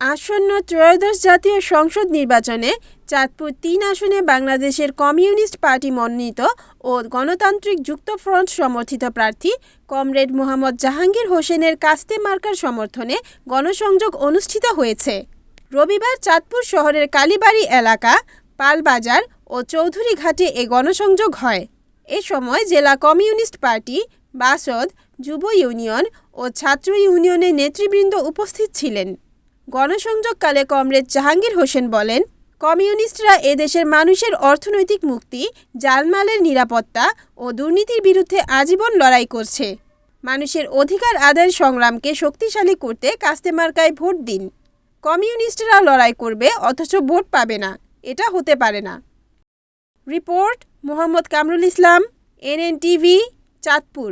আসন্ন ত্রয়োদশ জাতীয় সংসদ নির্বাচনে চাঁদপুর তিন আসনে বাংলাদেশের কমিউনিস্ট পার্টি মনোনীত ও গণতান্ত্রিক যুক্তফ্রন্ট সমর্থিত প্রার্থী কমরেড মোহাম্মদ জাহাঙ্গীর হোসেনের কাস্তে মার্কার সমর্থনে গণসংযোগ অনুষ্ঠিত হয়েছে। রবিবার চাঁদপুর শহরের কালীবাড়ি এলাকা, পালবাজার ও চৌধুরীঘাটে এ গণসংযোগ হয়। এ সময় জেলা কমিউনিস্ট পার্টি, বাসদ, যুব ইউনিয়ন ও ছাত্র ইউনিয়নের নেতৃবৃন্দ উপস্থিত ছিলেন। গণসংযোগকালে কমরেড জাহাঙ্গীর হোসেন বলেন, কমিউনিস্টরা এদেশের মানুষের অর্থনৈতিক মুক্তি, জালমালের নিরাপত্তা ও দুর্নীতির বিরুদ্ধে আজীবন লড়াই করছে। মানুষের অধিকার আদায়ের সংগ্রামকে শক্তিশালী করতে কাস্তে মার্কায় ভোট দিন। কমিউনিস্টরা লড়াই করবে, অথচ ভোট পাবে না। এটা হতে পারে না। Report, Mohammad Kamrul Islam, NN TV, Chandpur.